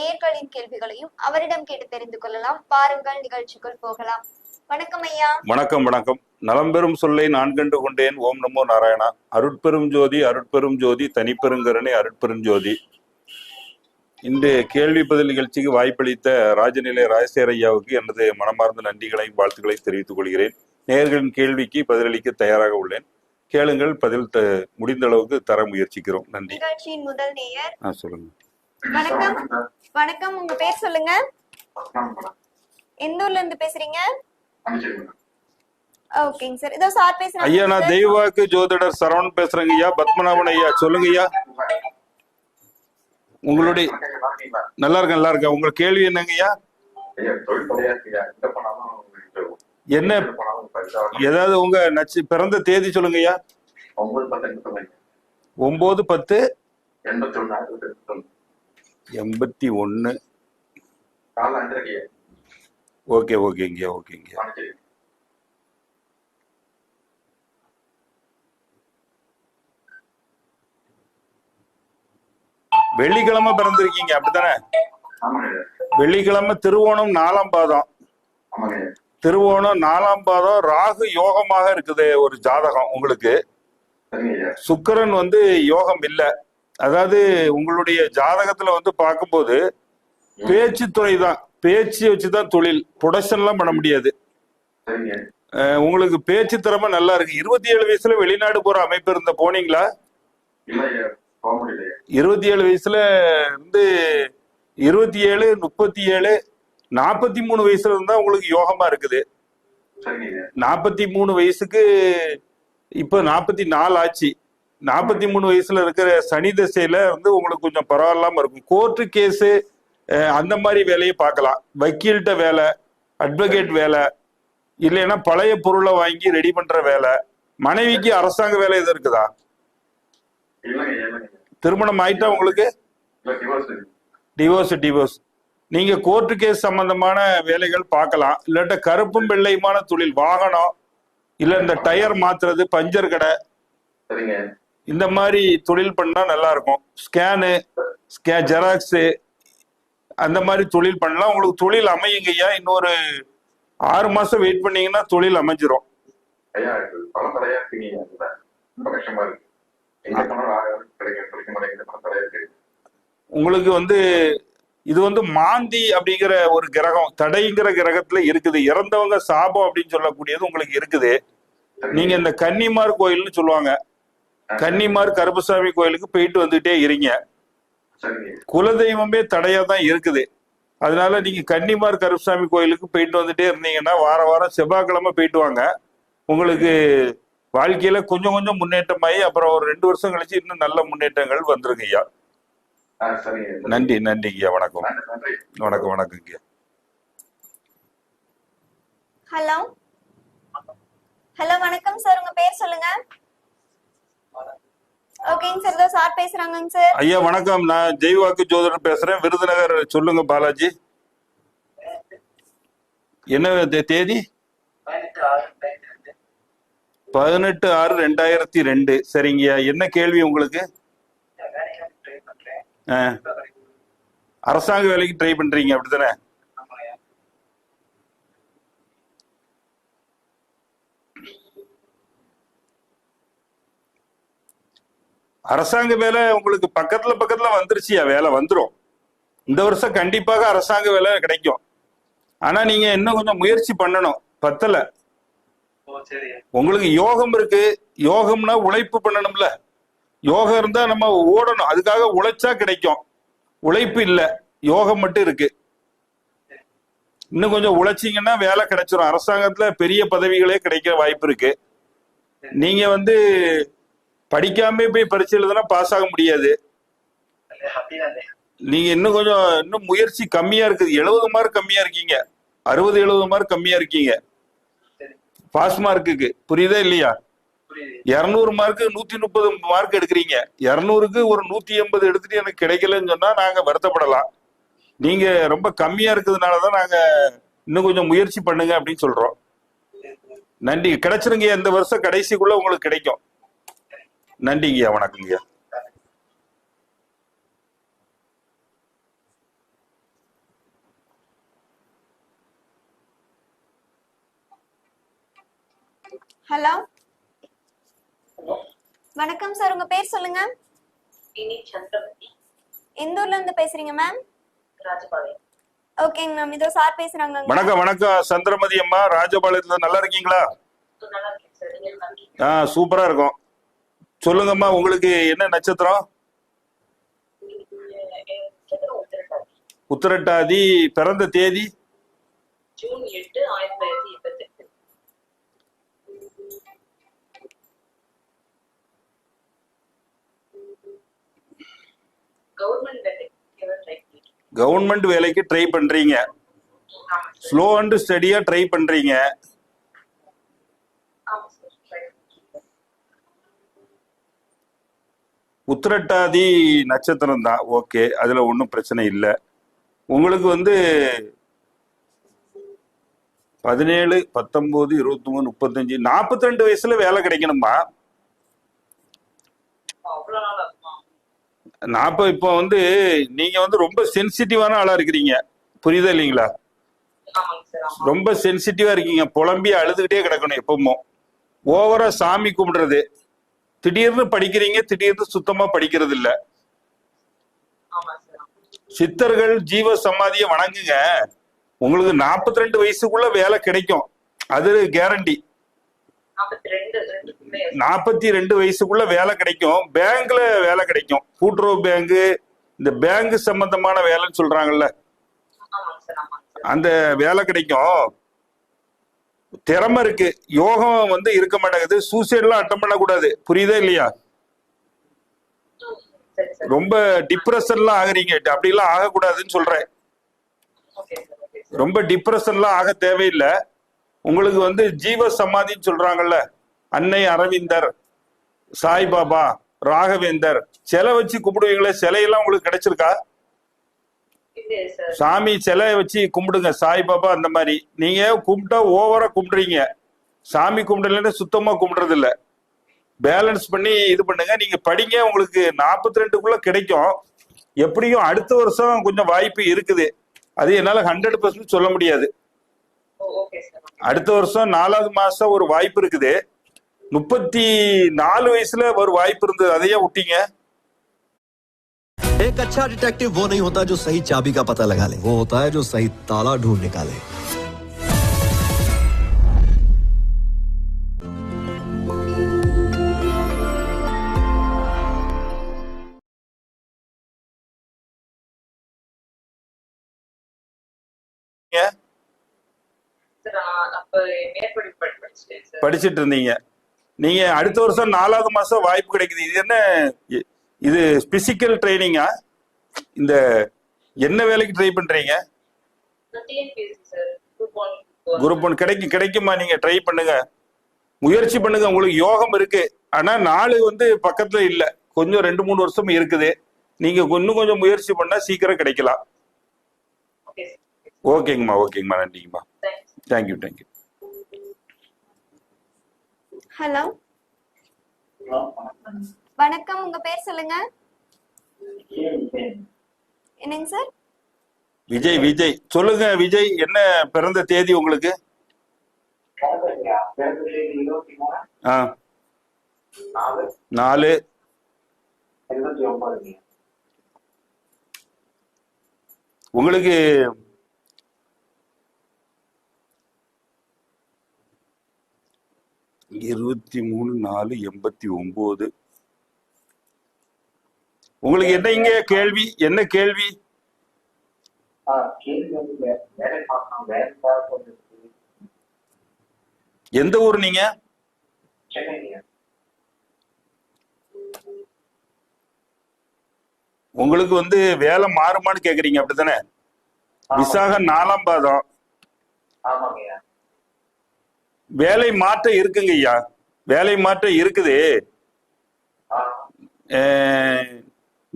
நேயர்களின் கேள்விகளையும் அவரிடம் கேட்டு தெரிந்து கொள்ளலாம். பாருங்கள் நிகழ்ச்சிக்குள் போகலாம். வணக்கம் ஐயா. வணக்கம் வணக்கம். நலம் பெறும் சொல்லை நான் கண்டு கொண்டேன். ஓம் நமோ நாராயணா. அருட்பெரும் ஜோதி அருட்பெரும் ஜோதி தனிப்பெருங்கருணை அருட்பெரும் ஜோதி. இன்றைய கேள்வி பதில் நிகழ்ச்சிக்கு வாய்ப்பளித்த ராஜநிலை ராஜசேகர் ஐயாவுக்கு எனது மனமார்ந்த நன்றிகளையும் வாழ்த்துக்களை தெரிவித்துக் கொள்கிறேன். நேயர்களின் கேள்விக்கு பதிலளிக்க தயாராக உள்ளேன். கேளுங்கள் பதில் முடிந்த அளவுக்கு தர முயற்சிக்கிறோம். நன்றி. முதல் நேயர். சொல்லுங்க. வணக்கம். வணக்கம். உங்க பேர் சொல்லுங்க. எந்த ஊர்ல இருந்து பேசுறீங்க? ஓகேங்க சார். இதோ சார் பேசுறாங்க. ஐயா நான். தெய்வாக்கு ஜோதிடர் சரவணன் பேசுறேங்க ஐயா. பத்மநாபன் ஐயா சொல்லுங்க ஐயா. உங்களுடைய நல்லா இருக்கேன் நல்லா இருக்கேன். உங்க கேள்வி என்னங்க ஐயா? என்ன? ஏதாவது உங்க நச்சு பிறந்த தேதி சொல்லுங்க ஐயா. ஒன்பது பத்து எண்பத்தி ஒன்னு. ஓகே ஓகேங்க ஓகேங்க வெள்ளிக்கிழமை பிறந்திருக்கீங்க அப்படித்தானே? வெள்ளிக்கிழமை திருவோணம் நாலாம் பாதம். திருவோணம் நாலாம் பாதம் ராகு யோகமாக இருக்குது ஒரு ஜாதகம் உங்களுக்கு. சுக்கிரன் வந்து யோகம் இல்ல. அதாவது உங்களுடைய ஜாதகத்துல வந்து பார்க்கும்போது பேச்சு துறை தான். பேச்சு வச்சுதான் தொழில். ப்ரொடக்ஷன்லாம் பண்ண முடியாது. உங்களுக்கு பேச்சு திறமை நல்லா இருக்கு. இருபத்தி ஏழு வயசுல வெளிநாடு போற அமைப்பு இருந்த போனீங்களா? இருபத்தி ஏழு வயசுல இருந்து இருபத்தி ஏழு முப்பத்தி ஏழு நாற்பத்தி மூணு வயசுல இருந்தா உங்களுக்கு யோகமா இருக்குது. நாற்பத்தி மூணு வயசுக்கு இப்ப நாற்பத்தி நாலு ஆச்சு. நாற்பத்தி மூணு வயசுல இருக்கிற சனி தசையில வந்து உங்களுக்கு கொஞ்சம் பரவாயில்லாம இருக்கும். கோர்ட்டு கேஸு அந்த மாதிரி வேலையை பார்க்கலாம். வக்கீல்கிட்ட வேலை அட்வொகேட் வேலை இல்லைன்னா பழைய பொருளை வாங்கி ரெடி பண்ற வேலை. மனைவிக்கு அரசாங்க வேலை எதுவும் இருக்குதா? திருமணம் ஆயிட்டா உங்களுக்கு? டிவோர்ஸ் டிவோர்ஸ் நீங்க கோர்ட்டு கேஸ் சம்பந்தமான வேலைகள் பார்க்கலாம். இல்லாட்ட கருப்பும் வெள்ளையுமான தொழில் வாகனம் இல்ல இந்த டயர் மாத்துறது பஞ்சர் கடை. இந்த மாதிரி தொழில் பண்ணா நல்லா இருக்கும். ஸ்கேனு ஸ்கே ஜெராக்ஸு அந்த மாதிரி தொழில் பண்ணலாம். உங்களுக்கு தொழில் அமையுங்க ஐயா இன்னொரு ஆறு மாசம் வெயிட் பண்ணீங்கன்னா தொழில் அமைஞ்சிரும். உங்களுக்கு வந்து இது வந்து மாந்தி அப்படிங்கிற ஒரு கிரகம் தடைங்கிற கிரகத்துல இருக்குது. இறந்தவங்க சாபம் அப்படின்னு சொல்லக்கூடியது உங்களுக்கு இருக்குது. நீங்க இந்த கன்னிமார் கோயில்னு சொல்லுவாங்க. கன்னிமார் கருப்பசாமி கோயிலுக்கு போயிட்டு வந்துட்டே இருங்க. சரிங்க. குலதெய்வமே தடையா தான் இருக்குது. அதனால நீங்க கன்னிமார் கருப்பசாமி கோயிலுக்கு போயிட்டு வந்துட்டே இருந்தீங்கன்னா வார வாரம் செவ்வாய்க்கிழமை போயிட்டு வாங்க. உங்களுக்கு வாழ்க்கையில கொஞ்சம் கொஞ்சம் முன்னேற்றமாயி அப்புறம் ஒரு ரெண்டு வருஷம் கழிச்சு இன்னும் நல்ல முன்னேற்றங்கள் வந்துருங்க ஐயா. நன்றி நன்றி ஐயா. வணக்கம். வணக்கம் வணக்கம் ஐயா. ஹலோ. ஹலோ வணக்கம் சார். உங்க பேர் சொல்லுங்க. ஓகேங்க சார் இதோ சார் பேசுறாங்கங்க சார் ஐயா வணக்கம். நான் ஜெய்வாக்கு ஜோதிடர் பேசுறேன். விருதுநகர் சொல்லுங்க பாலாஜி. என்ன தே- தேதி? பதினெட்டு ஆறு ரெண்டாயிரத்தி ரெண்டு. சரிங்கய்யா என்ன கேள்வி உங்களுக்கு? அரசாங்க வேலைக்கு ட்ரை பண்றீங்க அப்படித்தானே? அரசாங்க வேலை உங்களுக்கு பக்கத்துல பக்கத்துல வந்துருச்சியா வேலை வந்துரும். இந்த வருஷம் கண்டிப்பாக அரசாங்க வேலை கிடைக்கும். ஆனா நீங்க இன்னும் கொஞ்சம் முயற்சி பண்ணணும். பத்தல. உங்களுக்கு யோகம் இருக்கு. யோகம்னா உழைப்பு பண்ணணும்ல. யோகம் இருந்தா நம்ம ஓடணும். அதுக்காக உழைச்சா கிடைக்கும். உழைப்பு இல்ல. யோகம் மட்டும் இருக்கு. இன்னும் கொஞ்சம் உழைச்சீங்கன்னா வேலை கிடைச்சிரும். அரசாங்கத்துல பெரிய பதவிகளே கிடைக்கிற வாய்ப்பு இருக்கு. நீங்க வந்து படிக்காம போய் பரிசு எழுதுனா பாஸ் ஆக முடியாது. நீங்க இன்னும் கொஞ்சம் இன்னும் முயற்சி கம்மியா இருக்குது. எழுபது மார்க் கம்மியா இருக்கீங்க. அறுபது எழுபது மார்க் கம்மியா இருக்கீங்க. பாஸ் மார்க்குக்கு புரியுதா இல்லையா? இருநூறு மார்க்கு நூத்தி முப்பது மார்க் எடுக்கிறீங்க. இருநூறுக்கு ஒரு நூத்தி எண்பது எடுத்துட்டு எனக்கு கிடைக்கலன்னு சொன்னா நாங்க வருத்தப்படலாம். நீங்க ரொம்ப கம்மியா இருக்கிறதுனாலதான் நாங்க இன்னும் கொஞ்சம் முயற்சி பண்ணுங்க அப்படின்னு சொல்றோம். நன்றி. கிடைச்சிருங்க. இந்த வருஷம் கடைசிக்குள்ள உங்களுக்கு கிடைக்கும். நன்றிங்கய்யா ஐயா ஹலோ. வணக்கம் சார் உங்க பேர் சொல்லுங்க. எந்த ஊர்ல இருந்து பேசுறீங்க மேம் ஓகேங்க மேம் இதோ சார் பேசுறாங்க. வணக்கம் வணக்கம். சந்திரமதி அம்மா ராஜபாளையத்துல நல்லா இருக்கீங்களா? ஆ சூப்பரா இருக்கும். சொல்லுங்கம்மா உங்களுக்கு என்ன நட்சத்திரம்? உத்திரட்டாதி பிறந்த தேதி? கவர்மெண்ட் வேலைக்கு ட்ரை பண்றீங்க. ஸ்லோ அண்ட் ஸ்டடியா ட்ரை பண்றீங்க ஆமா சார் ட்ரை உத்திரட்டாதி நட்சத்திரம் தான். ஓகே. அதுல ஒன்றும் பிரச்சனை இல்லை. உங்களுக்கு வந்து பதினேழு பத்தொன்பது இருபத்தி மூணு முப்பத்தஞ்சு நாற்பத்தி ரெண்டு வயசுல வேலை கிடைக்கணுமா? நாப்ப இப்ப நாற்பது இப்போ வந்து நீங்க வந்து ரொம்ப சென்சிட்டிவான ஆளா இருக்கிறீங்க. புரியுதா இல்லைங்களா? ரொம்ப சென்சிட்டிவா இருக்கீங்க. புலம்பி அழுதுகிட்டே கிடக்கணும் எப்பவும். ஓவரா சாமி கும்பிடுறது. திடீர்னு படிக்கிறீங்க திடீர்னு சுத்தமா படிக்கிறது இல்ல. சித்தர்கள் ஜீவ சமாதியை வணங்குங்க. உங்களுக்கு 42 ரெண்டு வயசுக்குள்ள வேலை கிடைக்கும். அது கேரண்டி நாற்பத்தி ரெண்டு நாற்பத்தி வயசுக்குள்ள வேலை கிடைக்கும். பேங்க்ல வேலை கிடைக்கும். கூட்டுறவு பேங்க் இந்த பேங்க் சம்பந்தமான வேலைன்னு சொல்றாங்கல்ல. அந்த வேலை கிடைக்கும். திறமை இருக்கு. யோகம் வந்து இருக்க மாட்டேங்குது. சூசைட்லாம் அட்டம் பண்ணக்கூடாது. புரியுதா இல்லையா? ரொம்ப டிப்ரெஷன்லாம் ஆகுறீங்க. அப்படிலாம் ஆகக்கூடாதுன்னு சொல்றேன். ரொம்ப டிப்ரெஷன்லாம் ஆக தேவையில்லை. உங்களுக்கு வந்து ஜீவ சமாதின்னு சொல்றாங்கல்ல. அன்னை அரவிந்தர் சாய்பாபா ராகவேந்தர். சிலை வச்சு கும்பிடுவீங்களே சிலையெல்லாம் உங்களுக்கு கிடைச்சிருக்கா? சாமி சிலையை வச்சு கும்பிடுங்க. சாய்பாபா அந்த மாதிரி. நீங்க கும்பிட்டா ஓவரா கும்பிடுறீங்க. சாமி கும்பிடலன்னு சுத்தமா கும்பிடுறது இல்ல பேலன்ஸ் பண்ணி இது பண்ணுங்க. நீங்க படிங்க. உங்களுக்கு நாற்பத்தி ரெண்டுக்குள்ள கிடைக்கும். எப்படியும் அடுத்த வருஷம் கொஞ்சம் வாய்ப்பு இருக்குது. அது என்னால ஹண்ட்ரட் பர்சன்ட் சொல்ல முடியாது. அடுத்த வருஷம் நாலாவது மாசம் ஒரு வாய்ப்பு இருக்குது. முப்பத்தி நாலு வயசுல ஒரு வாய்ப்பு இருந்தது. அதையே விட்டீங்க. एक अच्छा डिटेक्टिव वो नहीं होता जो सही चाबी का पता लगा ले वो होता है जो सही ताला ढूंढ निकाले சார் நான் அப்ப மேற்படிப்பு படி- படிச்சிட்டேன் சார் படிச்சிட்டு இருந்தீங்க நீங்க அடுத்த வருஷம் நாலாவது மாசம் வாய்ப்பு கிடைக்குது இது என்ன இ- இது பிசிக்கல் ட்ரைனிங்கா இந்த என்ன வேலைக்கு ட்ரை பண்றீங்க? குரூப் ஒன் கிடைக்கும் கிடைக்குமா நீங்க? ட்ரை பண்ணுங்க. முயற்சி பண்ணுங்க. உங்களுக்கு யோகம் இருக்கு. ஆனா நாலு வந்து பக்கத்துல இல்ல. கொஞ்சம் ரெண்டு மூணு வருஷம் இருக்குது. நீங்க இன்னும் கொஞ்சம் முயற்சி பண்ணா சீக்கிரம் கிடைக்கலாம். ஓகேங்கம்மா ஓகேங்கம்மா. நன்றிங்கம்மா. தேங்க்யூ தேங்க்யூ ஹலோ வணக்கம். உங்க பேர் சொல்லுங்க. என்னங்க சார்? விஜய் விஜய். சொல்லுங்க விஜய். என்ன பிறந்த தேதி உங்களுக்கு? நாலு. உங்களுக்கு இருபத்தி மூணு நாலு எண்பத்தி ஒன்பது உங்களுக்கு என்ன இங்க கேள்வி? என்ன கேள்வி? எந்த ஊர் நீங்க? உங்களுக்கு வந்து வேலை மாறுமான்னு கேக்குறீங்க அப்படித்தானே? விசாகம் நாலாம் பாதம். வேலை மாற்றம் இருக்குங்க ஐயா. வேலை மாற்றம் இருக்குது.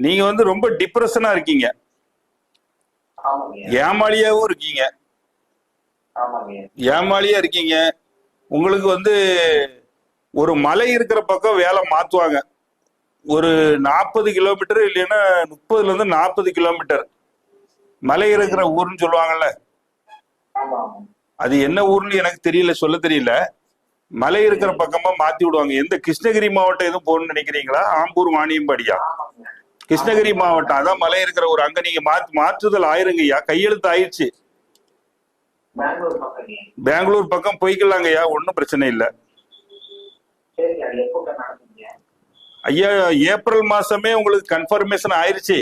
நீங்க வந்து ரொம்ப டிப்ரெஷனா இருக்கீங்க. ஏமாளியாவும் இருக்கீங்க. ஏமாளியா இருக்கீங்க? உங்களுக்கு வந்து ஒரு மலை இருக்கிற பக்கம் வேலை மாத்துவாங்க. ஒரு நாற்பது கிலோமீட்டர் இல்லைன்னா முப்பதுல இருந்து நாற்பது கிலோமீட்டர் மலை இருக்கிற ஊர்னு சொல்லுவாங்கல்ல. அது என்ன ஊர்னு எனக்கு தெரியல சொல்ல தெரியல. மலை இருக்கிற பக்கமா மாத்தி விடுவாங்க. எந்த கிருஷ்ணகிரி மாவட்டம் எதுவும் போகணும்னு நினைக்கிறீங்களா? ஆம்பூர் வாணியம்பாடியா கிருஷ்ணகிரி மாவட்டம். அதான் மலை இருக்கிற ஒரு அங்க நீங்க மாற்றுதல் ஆயிருங்கய்யா. கையெழுத்து ஆயிடுச்சு. பெங்களூர் பக்கம். போய்க்கலாங்கய்யா ஒன்றும் பிரச்சனை இல்லை. ஐயா ஏப்ரல் மாசமே உங்களுக்கு கன்ஃபர்மேஷன் ஆயிருச்சு.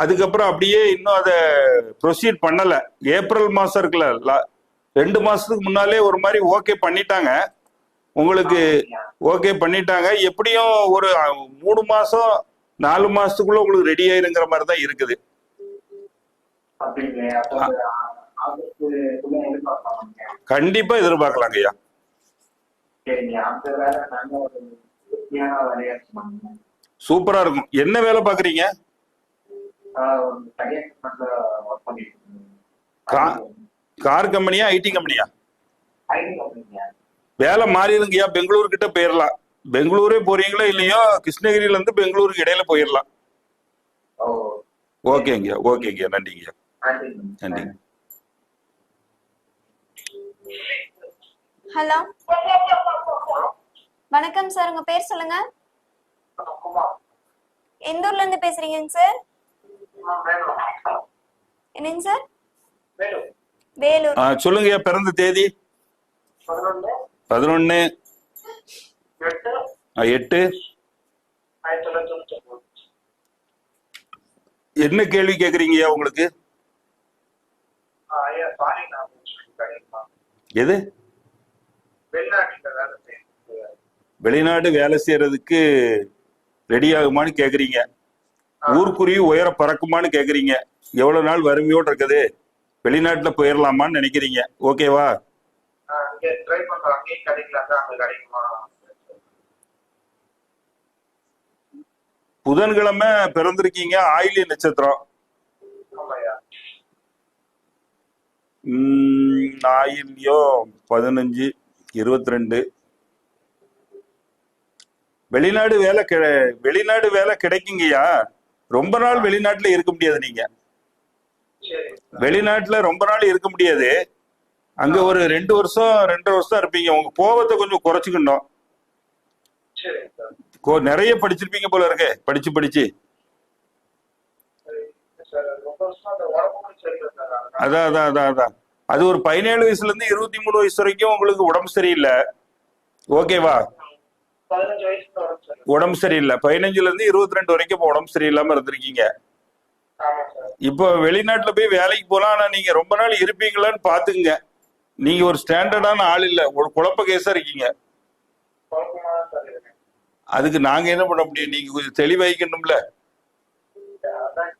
அதுக்கப்புறம் அப்படியே இன்னும் அதை ப்ரொசீட் பண்ணல. ஏப்ரல் மாசம் இருக்குல்ல ரெண்டு மாசத்துக்கு முன்னாலே ஒரு மாதிரி ஓகே பண்ணிட்டாங்க. உங்களுக்கு ஓகே பண்ணிட்டாங்க. எப்படியும் ஒரு மூணு மாசம் நாலு மாசத்துக்குள்ள உங்களுக்கு ரெடி ஆயிருங்கிற மாதிரி தான் இருக்குது கண்டிப்பா எதிர்பார்க்கலாங்க ஐயா. சூப்பரா இருக்கும். என்ன வேலை பாக்குறீங்க? கார் கம்பெனியா ஐடி கம்பெனியா வேலை மாறிடுங்கய்யா பெங்களூர் கிட்ட போயிடலாம் பெங்களூரே போறீங்களோ இல்லையோ? கிருஷ்ணகிரியில இருந்து பெங்களூருக்கு இடையில போயிடலாம் ஓ. ஓகேங்கய்யா ஓகேங்கய்யா நன்றிங்கய்யா நன்றி நன்றி. ஹலோ. வணக்கம் சார் உங்க பேர் சொல்லுங்க. எந்த ஊர்ல இருந்து பேசுறீங்கங்க சார்? என்னங்க சார்? வேலூர். ஆ, சொல்லுங்கய்யா பிறந்த தேதி? பதினொன்னு. எட்டு? என்ன கேள்வி கேக்குறீங்கய்யா உங்களுக்கு? எது? வெளிநாடு வேலை செய்யறதுக்கு ரெடி ஆகுமான்னு கேக்குறீங்க. ஊருக்குருவி உயர பறக்குமான்னு கேக்குறீங்க. எவ்வளவு நாள் வறுமையோடு இருக்குது? வெளிநாட்டுல போயிடலாமான்னு நினைக்கிறீங்க. ஓகேவா இங்க ட்ரை பண்றோம் அங்கேயும் கிடைக்கல அங்க கிடைக்குமா புதன்கிழமை பிறந்திருக்கீங்க ஆயிலிய நட்சத்திரம். ஆயில்யோ பதினஞ்சு இருபத்தி ரெண்டு வெளிநாடு வேலை கிடை- வெளிநாடு வேலை கிடைக்குங்கய்யா. ரொம்ப நாள் வெளிநாட்டுல இருக்க முடியாது நீங்க. வெளிநாட்டுல ரொம்ப நாள் இருக்க முடியாது. அங்க ஒரு ரெண்டு வருஷம் ரெண்டரை வருஷம் இருப்பீங்க. உங்க கோபத்தை கொஞ்சம் குறைச்சிக்கணும். ஓ கோ- நிறைய படிச்சிருப்பீங்க போல இருக்கு. படிச்சு படிச்சு. அதான் அதான் அதான் அதான். அது ஒரு பதினேழு வயசுல இருந்து இருபத்தி மூணு வயசு வரைக்கும் உங்களுக்கு உடம்பு சரியில்லை. ஓகேவா உடம்பு சரியில்லை. பதினஞ்சுல இருந்து இருபத்தி ரெண்டு வரைக்கும் இப்போ உடம்பு சரியில்லாம இருந்திருக்கீங்க. இப்போ வெளிநாட்டுல போய் வேலைக்கு போலாம் ஆனா நீங்க ரொம்ப நாள் இருப்பீங்களான்னு பாத்துக்குங்க நீங்க ஒரு ஸ்டாண்டர்டான ஆள் இல்ல. ஒரு குழப்ப கேஸா இருக்கீங்க குழப்பமா தான் சார் இருக்கேன் அதுக்கு நாங்க என்ன பண்ண முடியும்? நீங்க கொஞ்சம் தெளிவாயிக்கணும்ல அதான்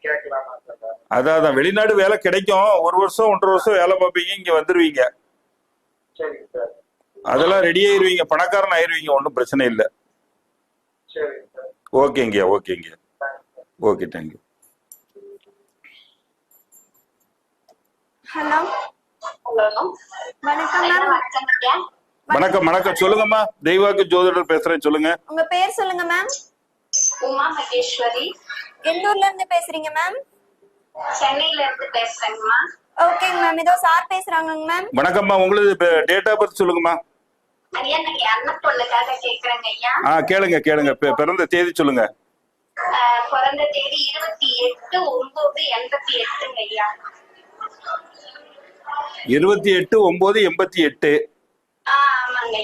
அதான் அதான். வெளிநாடு வேலை கிடைக்கும். ஒரு வருஷம் ஒன்றரை வருஷம் வேலை பார்ப்பீங்க இங்க வந்துருவீங்க. அதெல்லாம் ரெடி ஆயிருவீங்க பணக்காரன் ஆயிருவீங்க ஒன்றும் பிரச்சனை இல்லை. ஓகேங்க ஓகேங்க. Okay thank you hello. Hello. வணக்கம் மேம். வணக்கம் வணக்கம். சொல்லுங்கம்மா. தெய்வாக்கு ஜோதிடர் பேசுறேன் சொல்லுங்க. உங்க பேர் சொல்லுங்க மேம் உமா மகேஸ்வரி. எந்த ஊர்ல இருந்து பேசுறீங்க மேம் சென்னையில இருந்து பேசுறேங்கம்மா ஓகேங்க மேம் ஏதோ சார் பேசுறாங்கங்க மேம் வணக்கம்மா. உங்களது டேட் ஆஃப் பர்த் சொல்லுங்கம்மா. கேளுங்க கேளுங்க. பிறந்த தேதி சொல்லுங்க. பிறந்த தேதி இருபத்தி எட்டு ஒன்பது எண்பத்தி எட்டுங்க ஐயா. இருபத்தி எட்டு ஒன்பது எண்பத்தி எட்டு.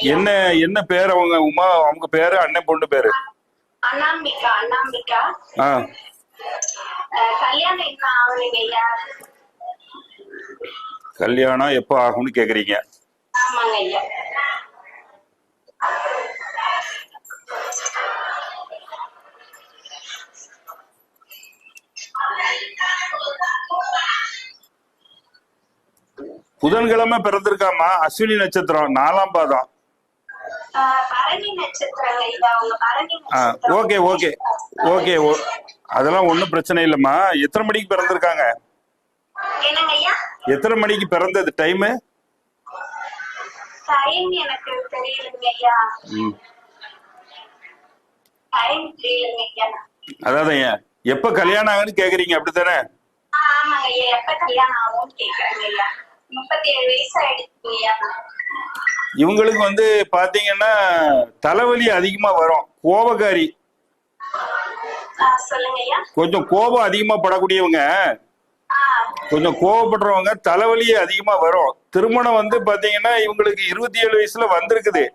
என்ன என்ன பேர் அவங்க உமா அவங்க பேரு அண்ணன் பொண்ணு பேரு? அண்ணாம்பிகா அண்ணாம்பிகா. கல்யாணம் என்ன ஆகலைங்க ஐயா? கல்யாணம் எப்போ ஆகும்னு கேக்குறீங்க? ஆமாங்க ஐயா. புதன்கிழமை பிறந்திருக்காமா அஸ்வினி நட்சத்திரம் நாலாம் பாதம். ஓகே ஓகே ஓகே அதெல்லாம் ஒன்றும் பிரச்சனை இல்லைம்மா. எத்தனை மணிக்கு பிறந்திருக்காங்க? எத்தனை மணிக்கு பிறந்தது? டைமு அதாவது எப்போ கல்யாணம் ஆகுன்னு கேக்குறீங்க அப்படித்தானே? இவங்களுக்கு வந்து பாத்தீங்கன்னா தலைவலி அதிகமா வரும். கோபக்காரி. கொஞ்சம் கோபம் அதிகமா படக்கூடியவங்க. கொஞ்சம் கோவப்படுறவங்க தலைவலி அதிகமா வரும். திருமணம் வந்து பாத்தீங்கன்னா இவங்களுக்கு இருபத்தி ஏழு வயசுல வந்திருக்குது.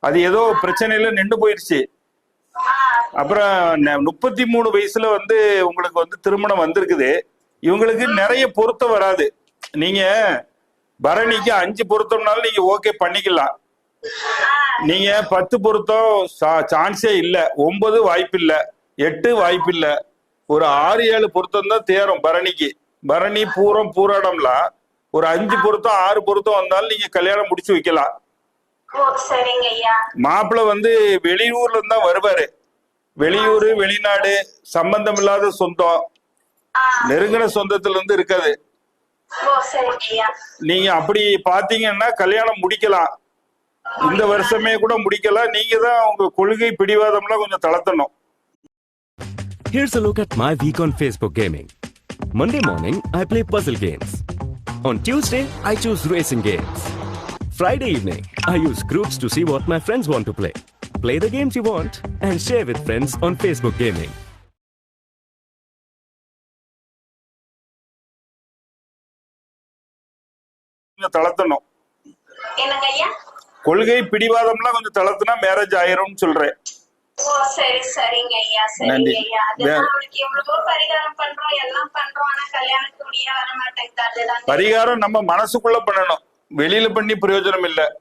அது ஏதோ பிரச்சனையில நின்று போயிருச்சு. அப்புறம் முப்பத்தி மூணு வயசுல வந்து உங்களுக்கு வந்து திருமணம் வந்திருக்குது. இவங்களுக்கு நிறைய பொருத்தம் வராது. நீங்க பரணிக்கு அஞ்சு பொருத்தம்னாலும் நீங்க ஓகே பண்ணிக்கலாம். நீங்க பத்து பொருத்தம் சான்ஸே இல்ல. ஒன்பது வாய்ப்பு இல்ல எட்டு வாய்ப்பு இல்ல ஒரு ஆறு ஏழு பொருத்தம் தான் தேரும் பரணிக்கு. பரணி பூரம் பூராடம்லாம் ஒரு அஞ்சு பொருத்தம் ஆறு பொருத்தம் வந்தாலும் நீங்க கல்யாணம் முடிச்சு வைக்கலாம். மாப்பிள்ளை வந்து வெளியூர்ல இருந்து வருவாரு. வெளியூர் வெளிநாடு சம்பந்தம் இல்லாத சொந்தம் நெருங்கின சொந்தத்துல இருந்து இருக்காது. நீங்க அப்படி பாத்தீங்கன்னா கல்யாணம் முடிக்கலாம் இந்த வருஷமே கூட முடிக்கலாம் நீங்க தான் உங்க கொள்கை பிடிவாதம்லாம் கொஞ்சம் தளர்த்தணும் Here's a look at my week on Facebook gaming. Monday morning, I play puzzle games. On Tuesday, I choose racing games. Friday evening, I use groups to see what my friends want to play. Play the games you want and share with friends on Facebook gaming. தளர்த்தணும். கொள்கை பிடிவாதம்லாம் கொஞ்சம் தளர்த்துனா marriage ஆயிரும்னு சொல்றேன். ஓ சரி சரிங்க ஐயா நன்றி. சரிங்க ஐயா அதுதான் வேற- அவளுக்கு எவ்வளவோ பரிகாரம் பண்றோம் எல்லாம் பண்றோம். ஆனா கல்யாணத்துக்கு முடிய வர மாட்டேங்குது அதுதான். பரிகாரம் நம்ம மனசுக்குள்ள பண்ணணும். வெளியில பண்ணி பிரயோஜனம் இல்ல.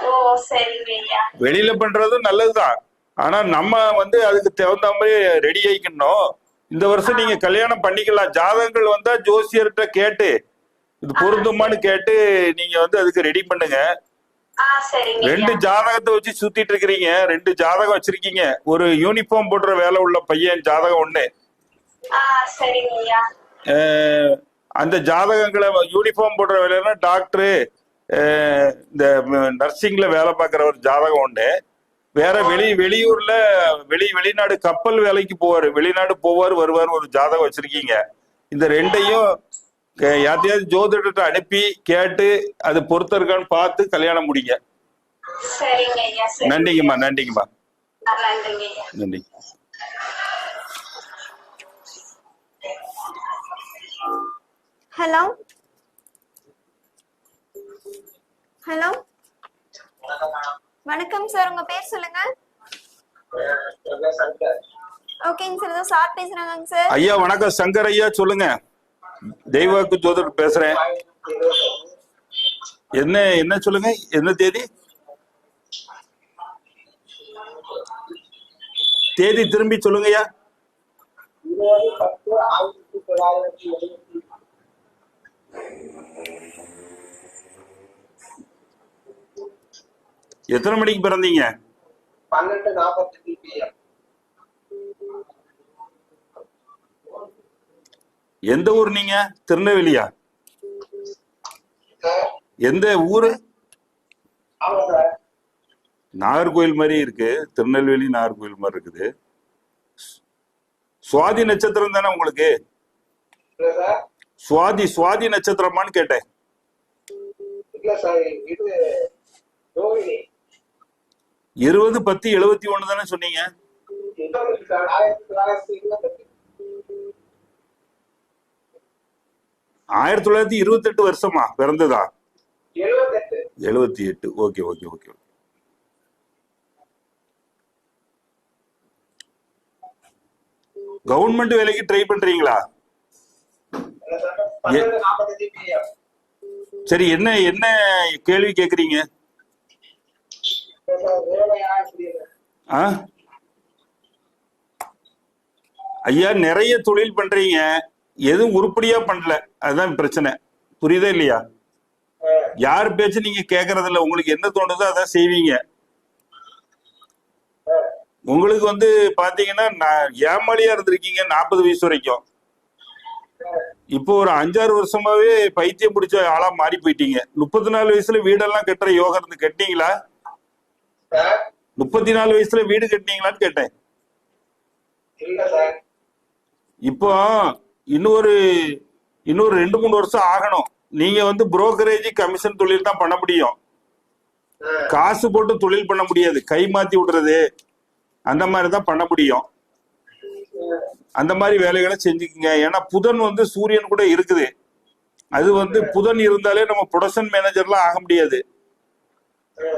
ஓ சரிங்க ஐயா வெளியில பண்றது நல்லதுதான். ஆனா நம்ம வந்து அதுக்கு தகுந்த மாதிரி ரெடி ஆயிக்கணும். இந்த வருஷம் நீங்க கல்யாணம் பண்ணிக்கலாம். ஜாதகங்கள் வந்தா ஜோசியர்கிட்ட கேட்டு இது பொருந்துமான்னு கேட்டு நீங்க வந்து அதுக்கு ரெடி பண்ணுங்க. ரெண்டு ஜாதகத்தை வச்சு சுத்திட்டு இருக்கிறீங்க. ரெண்டு ஜாதகம் வச்சிருக்கீங்க. ஒரு யூனிஃபார்ம் போடுற வேலை உள்ள பையன் ஜாதகம் ஒண்ணு. அந்த ஜாதகங்களை யூனிஃபார்ம் போடுற வேலைன்னா டாக்டரு இந்த நர்சிங்ல வேலை பார்க்குற ஒரு ஜாதகம் உண்டு வேற வெளி வெளியூர்ல வெளி வெளிநாடு கப்பல் வேலைக்கு போவார். வெளிநாடு போவார் வருவார் ஒரு ஜாதகம் வச்சிருக்கீங்க. இந்த ரெண்டையும் க- யார்ட்டையாவது ஜோதிடத்தை அனுப்பி கேட்டு அது பொருத்தம் இருக்கான்னு பார்த்து கல்யாணம் முடிங்க. நன்றிங்கம்மா நன்றிங்கம்மா. நன்றி. ஹலோ? ஹலோ? வணக்கம் சார் உங்க பேர் சொல்லுங்க. ஓகேங்க சார் ஏதோ சார் பேசுறாங்க சார். ஐயா வணக்கம். சங்கர் ஐயா சொல்லுங்க. தெய்வாக்கு ஜோதர் பேசுறேன். என்ன என்ன சொல்லுங்க? என்ன தேதி? தேதி திரும்பி சொல்லுங்கய்யா. எத்தனை மணிக்கு பிறந்தீங்க? பன்னெண்டு நாற்பத்தஞ்சு எந்த ஊர் நீங்க? திருநெல்வேலியா? எந்த ஊரு? நாகர்கோவில் நாகர்கோயில் மாதிரி இருக்கு. திருநெல்வேலி நாகர்கோயில் மாதிரி இருக்குது. சுவாதி நட்சத்திரம் தானே உங்களுக்கு? சுவாதி சுவாதி நட்சத்திரமான்னு கேட்டேன். இருபது பத்து எழுபத்தி ஒண்ணு தானே சொன்னீங்க இன்னொரு சார் ஆயிரத்தி தொள்ளாயிரத்தி இருபத்தி எட்டு வருஷமா பிறந்ததா? எழுபத்தி எட்டு. Okay okay okay. கவர்மெண்ட் வேலைக்கு ட்ரை பண்றீங்களா? சார் என்ன என்ன கேள்வி கேக்குறீங்க? ஐயா நிறைய தொழில் பண்றீங்க. எதுவும் உருப்படியா பண்ணல. அதுதான் பிரச்சனை. புரியுதா இல்லையா? யார் பேச்சு நீங்க கேக்குறது இல்ல உங்களுக்கு என்ன தோணுதோ அதான் செய்வீங்க. உங்களுக்கு வந்து பாத்தீங்கன்னா ஏமாளியா இருந்திருக்கீங்க நாற்பது வயசு வரைக்கும்? இப்போ ஒரு அஞ்சாறு வருஷமாவே பைத்தியம் பிடிச்ச ஆளா மாறி போயிட்டீங்க. முப்பத்தி நாலு வயசுல வீடெல்லாம் கட்டுற யோகா இருந்து கட்டினீங்களா? சார் முப்பத்தி நாலு வயசுல வீடு கட்டினீங்களான்னு கேட்டேன். இப்போ இன்னொரு இன்னொரு ரெண்டு மூணு வருஷம் ஆகணும். நீங்க வந்து புரோக்கரேஜ் கமிஷன் தொழில் தான் பண்ண முடியும். காசு போட்டு தொழில் பண்ண முடியாது. கை மாத்தி விடுறது அந்த மாதிரி தான் பண்ண முடியும். அந்த மாதிரி வேலைகளை செஞ்சுக்குங்க. ஏன்னா புதன் வந்து சூரியன் கூட இருக்குது. அது வந்து புதன் இருந்தாலே நம்ம ப்ரொடக்ஷன் மேனேஜர்லாம் ஆக முடியாது.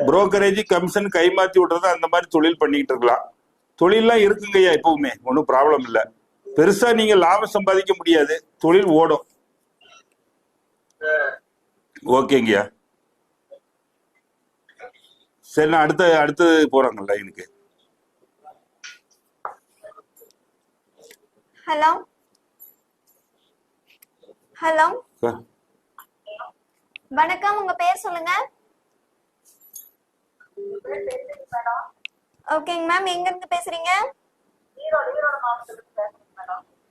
புரோக்கரேஜ் கமிஷன் கை மாத்தி விடுறது அந்த மாதிரி தொழில் பண்ணிக்கிட்டு இருக்கலாம். தொழில்லாம் இருக்குங்கய்யா எப்பவுமே. ஒன்றும் ப்ராப்ளம் இல்லை. பெருசா நீங்க லாபம் சம்பாதிக்க முடியாது. தொழில் ஓடும். ஓகேங்கய்யா சரி நான் அடுத்த அடுத்து போறேங்க லைனுக்கு ஹலோ ஹலோ வணக்கம் உங்க பேர் சொல்லுங்க. ஓகேங்க மேம் எங்க இருந்து பேசுறீங்க?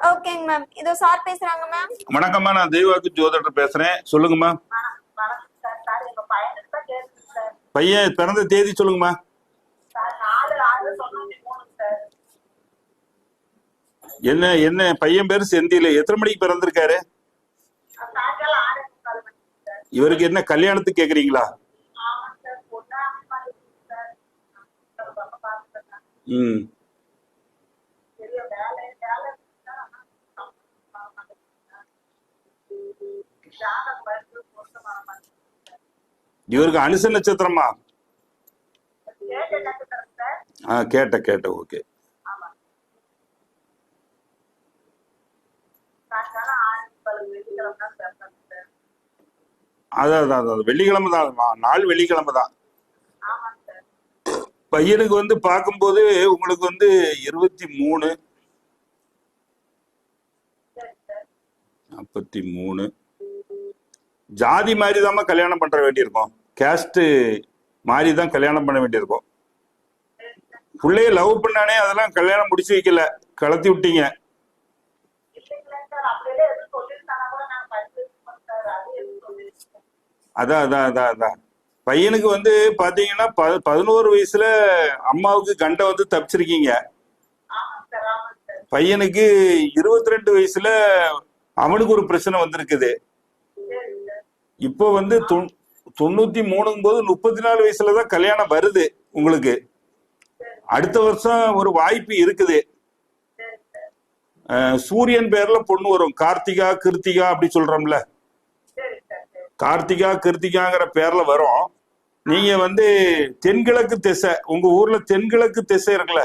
ஓகேங்க மேம் இதோ சார் பேசுறாங்க மேம் வணக்கம்மா. நான் தெய்வாக்கு ஜோதிடர் பேசுறேன். சொல்லுங்கம்மா. பையன் பிறந்த தேதி சொல்லுங்கம்மா. என்ன என்ன? பையன் பேரு செந்தில். எத்தனை மணிக்கு பிறந்திருக்காரு? இவருக்கு என்ன கல்யாணத்துக்கு கேக்குறீங்களா? ம். இவருக்கு அனுச நட்சத்திரமா? ஆ கேட்ட கேட்ட ஓகே அதான் அதான் அதான் வெள்ளிக்கிழமை தான் நாள் வெள்ளிக்கிழமை தான். பையனுக்கு வந்து பார்க்கும்போது உங்களுக்கு வந்து இருபத்தி மூணு. நாற்பத்தி மூணு. ஜாதி மாதிரி தான் கல்யாணம் பண்ற வேண்டியிருக்கும். கேஸ்ட் மாறி தான் கல்யாணம் பண்ண வேண்டியிருக்கும். பிள்ளைய லவ் பண்ணானே அதெல்லாம் கல்யாணம் முடிச்சு வைக்கல. கலத்தி விட்டீங்க. அதான் அதான் அதான் அதான். பையனுக்கு வந்து பாத்தீங்கன்னா ப- பதினோரு வயசுல அம்மாவுக்கு கண்டை வந்து தப்பிச்சிருக்கீங்க. பையனுக்கு இருபத்தி ரெண்டு வயசுல அவனுக்கு ஒரு பிரச்சனை வந்திருக்குது. இப்போ வந்து தொண்ணூத்தி மூணுங்கும் போது முப்பத்தி நாலு வயசுலதான் கல்யாணம் வருது உங்களுக்கு. அடுத்த வருஷம் ஒரு வாய்ப்பு இருக்குது. சூரியன் பேர்ல பொண்ணு வரும். கார்த்திகா கிருத்திகா அப்படி சொல்றோம்ல. கார்த்திகா கிருத்திகாங்கிற பேர்ல வரும். நீங்க வந்து தென்கிழக்கு திசை உங்க ஊர்ல தென்கிழக்கு திசை இருக்குல்ல.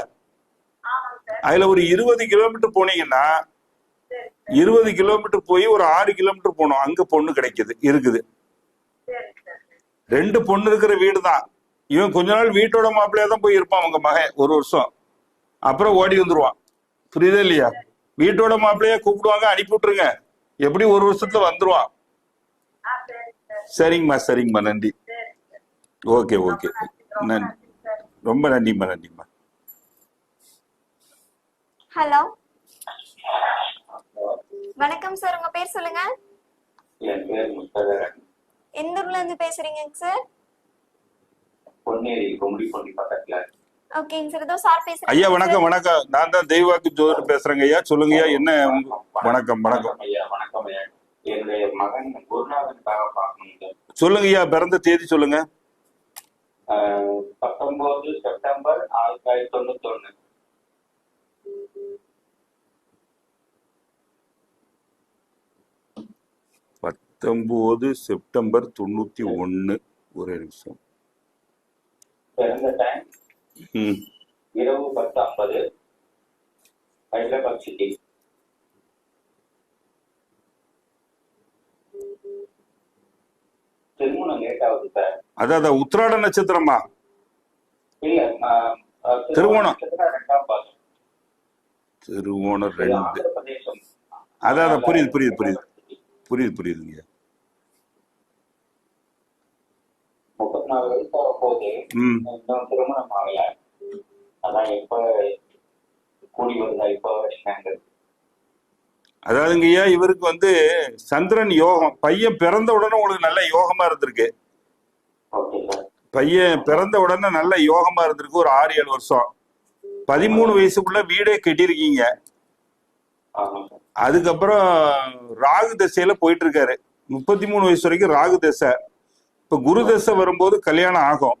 அதுல ஒரு இருபது கிலோமீட்டர் போனீங்கன்னா இருபது கிலோமீட்டர் போய் ஒரு ஆறு கிலோமீட்டர் போகணும். அங்க பொண்ணு கிடைக்குது இருக்குது. ரெண்டு பொண்ணு இருக்கிற வீடு தான் இவன் கொஞ்ச நாள் வீட்டோட மாப்பிள்ளையா தான் போய் இருப்பான் அவங்க மகன் ஒரு வருஷம். அப்புறம் ஓடி வந்துருவான். புரியுதா இல்லையா? வீட்டோட மாப்பிள்ளையா கூப்பிடுவாங்க அனுப்பி விட்டுருங்க. எப்படி ஒரு வருஷத்துல வந்துருவான்? சரிங்கம்மா சரிங்கம்மா நன்றி. Okay okay. நன்றி. ரொம்ப நன்றிம்மா நன்றிம்மா. ஹலோ. வணக்கம் சார் உங்க பேர் சொல்லுங்க. என் பேர் முத்தகரன். எந்த ஊர்ல இருந்து பேசுறீங்க சார் பொன்னேரி கும்படி பொன்னி பக்கத்துல. ஓகேங்க சார் இதோ சார் பேசுறேன் ஐயா வணக்கம் வணக்கம். நான் தான் தெய்வாக்கு ஜோதிடர் பேசுறேங்க ஐயா. சொல்லுங்க ஐயா என்ன வணக்கம் வணக்கம். ஐயா வணக்கம் ஐயா. என்னுடைய மகன் குருநாதனுக்காக பார்க்கணும் சொல்லுங்க ஐயா பிறந்த தேதி சொல்லுங்க. ஆஹ் பத்தொன்பது செப்டம்பர் ஆயிரத்தி தொள்ளாயிரத்தி தொண்ணூத்தி ஒண்ணு பத்தொன்பது செப்டம்பர் தொண்ணூத்தி ஒன்னு ஒரே நிமிஷம். இரவு பத்து ஐம்பது ஹைதராபாத் சிட்டி அதான் உத்திராட நட்சத்திரமா? திருவோணம். திருவோணம் ரெண்டு. அதான் புரியுது புரியுது புரியுது. புரியுது புரியுதுங்க. போகுது ம். இன்னும் திருமணம் ஆகல. அதான் எப்ப கூடி வருதா இப்ப வருஷங்கள் அதாவதுங்க ஐயா இவருக்கு வந்து சந்திரன் யோகம் பையன் பிறந்த உடனே உங்களுக்கு நல்ல யோகமா இருந்திருக்கு. பையன் பிறந்த உடனே நல்ல யோகமா இருந்திருக்கு ஒரு ஆறு ஏழு வருஷம். பதிமூணு வயசுக்குள்ள வீடே கட்டியிருக்கீங்க. சார். அதுக்கப்புறம் ராகு திசையில போயிட்டு இருக்காரு. முப்பத்தி மூணு வயசு வரைக்கும் ராகு திசை. இப்ப குரு திசை வரும்போது கல்யாணம் ஆகும்.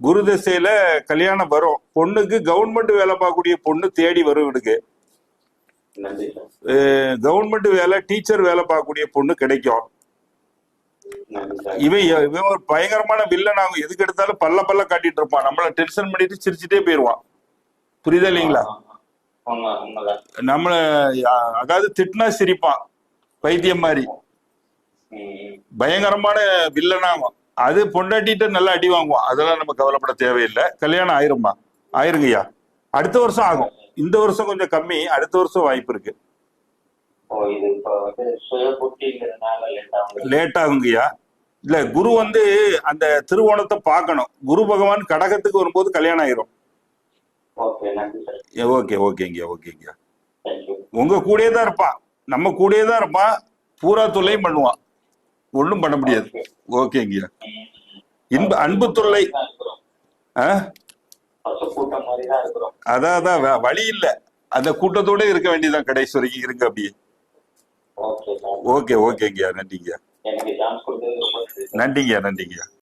குரு திசையில கல்யாணம் வரும். பொண்ணுக்கு கவர்மெண்ட் வேலை பார்க்கக்கூடிய பொண்ணு தேடி வரும் இவனுக்கு கவர்மெண்ட் வேலை டீச்சர் வேலை பார்க்கக்கூடிய பொண்ணு கிடைக்கும். இவன் இவன் ஒரு பயங்கரமான வில்லன் ஆகும். எதுக்கு எடுத்தாலும் பல்ல பல்ல காட்டிட்டு இருப்பான். நம்மள டென்ஷன் பண்ணிட்டு சிரிச்சுட்டே போயிருவான். புரியுதா இல்லைங்களா? நம்மள அதாவது திட்டினா சிரிப்பான். பைத்தியம் மாதிரி. பயங்கரமான வில்லனாகும் அது பொண்டாட்டிட்ட நல்லா அடி வாங்குவான். அதெல்லாம் நம்ம கவலைப்பட தேவையில்லை. கல்யாணம் ஆயிரும்மா ஆயிருங்கய்யா அடுத்த வருஷம் ஆகும். இந்த வருஷம் கொஞ்சம் கம்மி. அடுத்த வருஷம் வாய்ப்பு இருக்கு. லேட் ஆகுங்கய்யா இல்ல குரு வந்து அந்த திருவோணத்தை பார்க்கணும். குரு பகவான் கடகத்துக்கு வரும்போது கல்யாணம் ஆயிரும். ஓகே ஓகேங்கய்யா ஓகேங்கய்யா உங்க கூடயே தான் இருப்பான். நம்ம கூடயே தான் இருப்பான். பூரா தொல்லையும் பண்ணுவான். ஒண்ணும் பண்ண முடியாது. ஓகேங்கய்யா இன்ப அன்பு தொல்லை. அதான் அதான் வழி இல்ல. அந்த கூட்டத்தோட இருக்க வேண்டியதான் கடைசி வரைக்கும் இருங்க அப்படியே. ஓகே ஓகேங்கய்யா நன்றிங்கய்யா நன்றிங்கய்யா நன்றிங்கய்யா